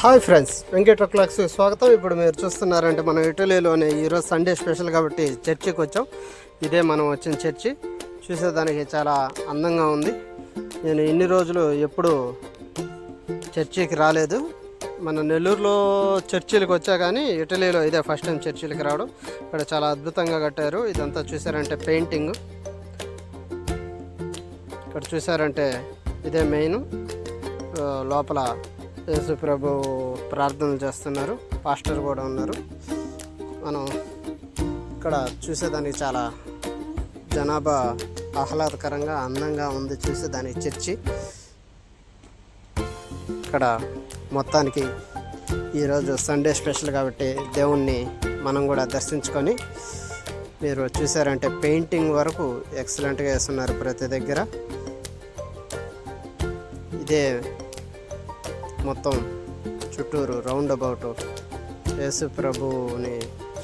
Hi friends Venkata clocks స్వాగతం. ఇప్పుడు మీరు చూస్తున్నారంటే మనం ఇటలీలోనే ఈరోజు సండే స్పెషల్ కాబట్టి చర్చికి వచ్చాం. ఇదే మనం వచ్చిన చర్చి. చూసేదానికి చాలా అందంగా ఉంది. నేను ఇన్ని రోజులు ఎప్పుడు చర్చికి రాలేదు. మన నెల్లూరులో చర్చిలకు వచ్చా కానీ ఇటలీలో ఇదే ఫస్ట్ టైం చర్చిలకు రావడం. ఇక్కడ చాలా అద్భుతంగా కట్టారు. ఇదంతా చూసారంటే పెయింటింగ్. ఇక్కడ చూసారంటే ఇదే మెయిన్. లోపల యేసు ప్రభు ప్రార్థనలు చేస్తున్నారు. పాస్టర్ కూడా ఉన్నారు. మనం ఇక్కడ చూసేదానికి చాలా జనాభా ఆహ్లాదకరంగా అందంగా ఉంది చూసేదానికి చర్చి. ఇక్కడ మొత్తానికి ఈరోజు సండే స్పెషల్ కాబట్టి దేవుణ్ణి మనం కూడా దర్శించుకొని మీరు చూసారంటే పెయింటింగ్ వరకు ఎక్సలెంట్గా వేస్తున్నారు ప్రతి దగ్గర. ఇదే మొత్తం చుట్టూరు రౌండ్ అబౌట్ యేసు ప్రభువుని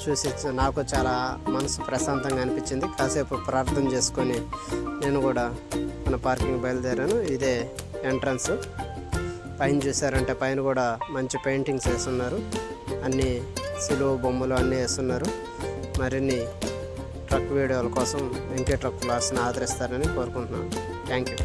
చూసి నాకు చాలా మనసు ప్రశాంతంగా అనిపించింది. కాసేపు ప్రార్థన చేసుకొని నేను కూడా మన పార్కింగ్ బయలుదేరాను. ఇదే ఎంట్రన్స్. పైన చూసారంటే పైన కూడా మంచి పెయింటింగ్స్ వేస్తున్నారు అన్ని సిలువ బొమ్మలు అన్నీ వేస్తున్నారు మరిన్ని ట్రక్ వీడియోల కోసం వెంకట ట్రక్ క్లాస్ని ఆదరిస్తారని కోరుకుంటున్నాను. Thank you